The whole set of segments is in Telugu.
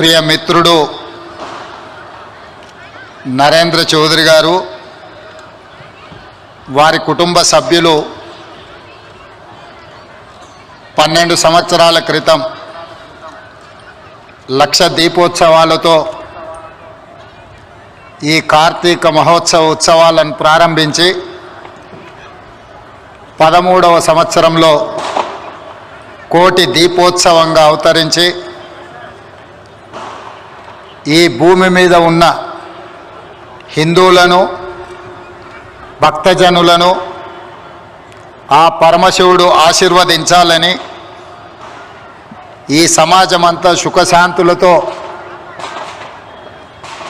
ప్రియ మిత్రుడు నరేంద్ర చౌదరి గారు వారి కుటుంబ సభ్యులు పన్నెండు సంవత్సరాల క్రితం లక్ష దీపోత్సవాలతో ఈ కార్తీక మహోత్సవ ఉత్సవాలను ప్రారంభించి పదమూడవ సంవత్సరంలో కోటి దీపోత్సవంగా అవతరించి ఈ భూమి మీద ఉన్న హిందువులను భక్తజనులను ఆ పరమశివుడు ఆశీర్వదించాలని ఈ సమాజమంతా సుఖశాంతులతో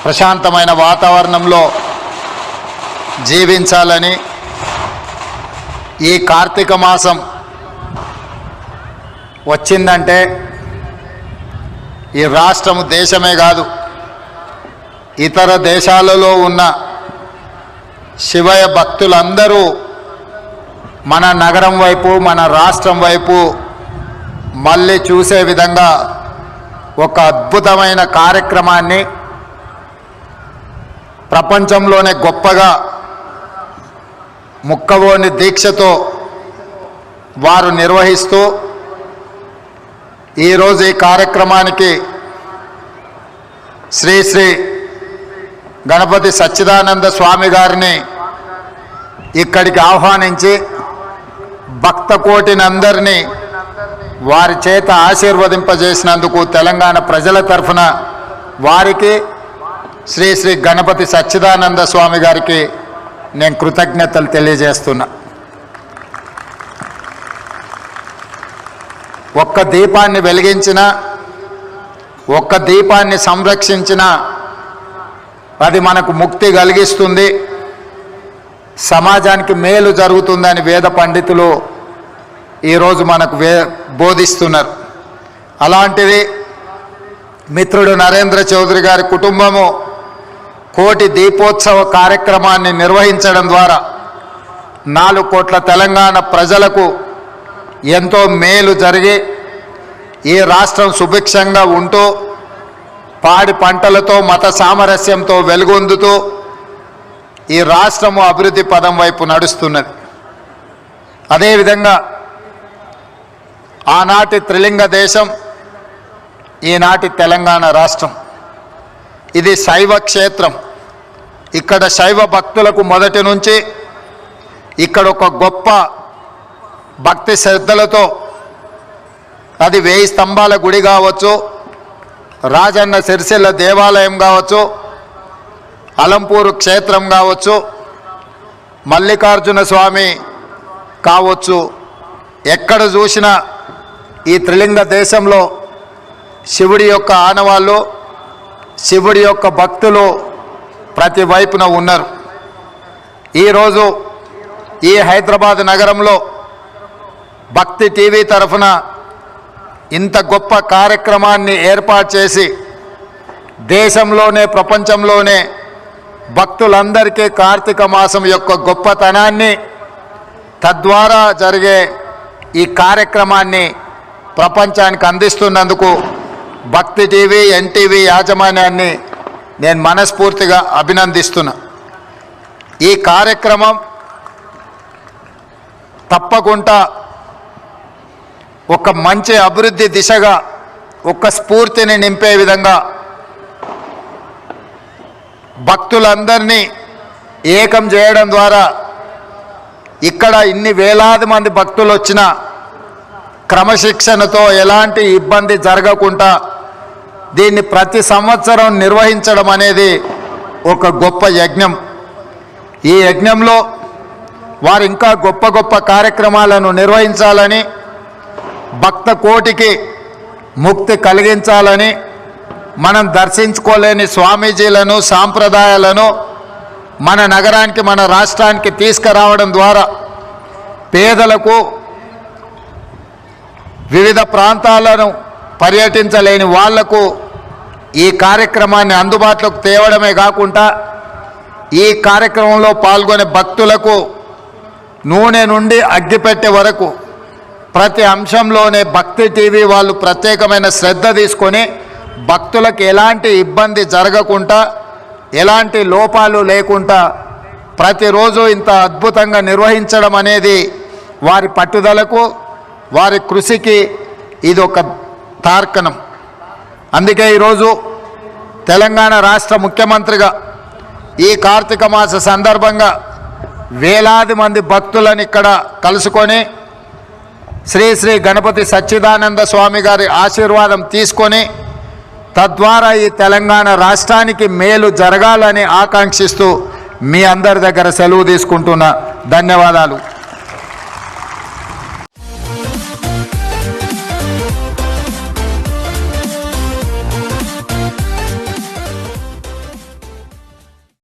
ప్రశాంతమైన వాతావరణంలో జీవించాలని ఈ కార్తీక మాసం వచ్చిందంటే ఈ రాష్ట్రము దేశమే కాదు. ఇతర దేశాలలో ఉన్న శివయ భక్తులందరూ మన నగరం వైపు మన రాష్ట్రం వైపు మళ్ళీ చూసే విధంగా ఒక అద్భుతమైన కార్యక్రమాన్ని ప్రపంచంలోనే గొప్పగా ముక్కవోని దీక్షతో వారు నిర్వహిస్తూ ఈరోజు ఈ కార్యక్రమానికి శ్రీ శ్రీ గణపతి సచ్చిదానంద స్వామి గారిని ఇక్కడికి ఆహ్వానించి భక్త కోటినందరినీ వారి చేత ఆశీర్వదింపజేసినందుకు తెలంగాణ ప్రజల తరఫున వారికి శ్రీ శ్రీ గణపతి సచ్చిదానంద స్వామి గారికి నేను కృతజ్ఞతలు తెలియజేస్తున్నా. ఒక్క దీపాన్ని వెలిగించిన ఒక్క దీపాన్ని సంరక్షించిన అది మనకు ముక్తి కలిగిస్తుంది. సమాజానికి మేలు జరుగుతుందని వేద పండితులు ఈరోజు మనకు వే బోధిస్తున్నారు. అలాంటిది మిత్రుడు నరేంద్ర చౌదరి గారి కుటుంబము కోటి దీపోత్సవ కార్యక్రమాన్ని నిర్వహించడం ద్వారా నాలుగు కోట్ల తెలంగాణ ప్రజలకు ఎంతో మేలు జరిగి ఈ రాష్ట్రం సుభిక్షంగా ఉంటూ పాడి పంటలతో మత సామరస్యంతో వెలుగొందుతూ ఈ రాష్ట్రము అభివృద్ధి పదం వైపు నడుస్తున్నది. అదేవిధంగా ఆనాటి త్రిలింగ దేశం ఈనాటి తెలంగాణ రాష్ట్రం. ఇది శైవ క్షేత్రం. ఇక్కడ శైవ భక్తులకు మొదటి నుంచి ఇక్కడ ఒక గొప్ప భక్తి శ్రద్ధలతో అది వేయి స్తంభాల గుడి కావచ్చు రాజన్న సిరిసిల్ల దేవాలయం కావచ్చు అలంపూరు క్షేత్రం కావచ్చు మల్లికార్జున స్వామి కావచ్చు ఎక్కడ చూసినా ఈ త్రిలింగ దేశంలో శివుడి యొక్క ఆనవాళ్ళు శివుడి యొక్క భక్తులు ప్రతి వైపున ఉన్నారు. ఈరోజు ఈ హైదరాబాద్ నగరంలో భక్తి టీవీ తరఫున ఇంత గొప్ప కార్యక్రమాన్ని ఏర్పాటు చేసి దేశంలోనే ప్రపంచంలోనే భక్తులందరికీ కార్తీక మాసం యొక్క గొప్పతనాన్ని తద్వారా జరిగే ఈ కార్యక్రమాన్ని ప్రపంచానికి అందిస్తున్నందుకు భక్తి టీవీ ఎన్టీవీ యాజమాన్యాన్ని నేను మనస్ఫూర్తిగా అభినందిస్తున్నా. ఈ కార్యక్రమం తప్పకుండా ఒక మంచి అభివృద్ధి దిశగా ఒక స్ఫూర్తిని నింపే విధంగా భక్తులందరినీ ఏకం చేయడం ద్వారా ఇక్కడ ఇన్ని వేలాది మంది భక్తులు వచ్చిన క్రమశిక్షణతో ఎలాంటి ఇబ్బంది జరగకుండా దీన్ని ప్రతి సంవత్సరం నిర్వహించడం అనేది ఒక గొప్ప యజ్ఞం. ఈ యజ్ఞంలో వారు ఇంకా గొప్ప గొప్ప కార్యక్రమాలను నిర్వహించాలని భక్త కోటికి ముక్తి కలిగించాలని మనం దర్శించుకోలేని స్వామీజీలను సాంప్రదాయాలను మన నగరానికి మన రాష్ట్రానికి తీసుకురావడం ద్వారా పేదలకు వివిధ ప్రాంతాలను పర్యటించలేని వాళ్ళకు ఈ కార్యక్రమాన్ని అందుబాటులోకి తేవడమే కాకుండా ఈ కార్యక్రమంలో పాల్గొనే భక్తులకు నూనె నుండి అగ్గిపెట్టె వరకు ప్రతి అంశంలోనే భక్తి టీవీ వాళ్ళు ప్రత్యేకమైన శ్రద్ధ తీసుకొని భక్తులకు ఎలాంటి ఇబ్బంది జరగకుండా ఎలాంటి లోపాలు లేకుండా ప్రతిరోజు ఇంత అద్భుతంగా నిర్వహించడం అనేది వారి పట్టుదలకు వారి కృషికి ఇది ఒక తార్కణం. అందుకే ఈరోజు తెలంగాణ రాష్ట్ర ముఖ్యమంత్రిగా ఈ కార్తీక మాస సందర్భంగా వేలాది మంది భక్తులను ఇక్కడ కలుసుకొని శ్రీ శ్రీ గణపతి సచ్చిదానంద స్వామి గారి ఆశీర్వాదం తీసుకొని తద్వారా ఈ తెలంగాణ రాష్ట్రానికి మేలు జరగాలని ఆకాంక్షిస్తూ మీ అందరి దగ్గర సెలవు తీసుకుంటున్న. ధన్యవాదాలు.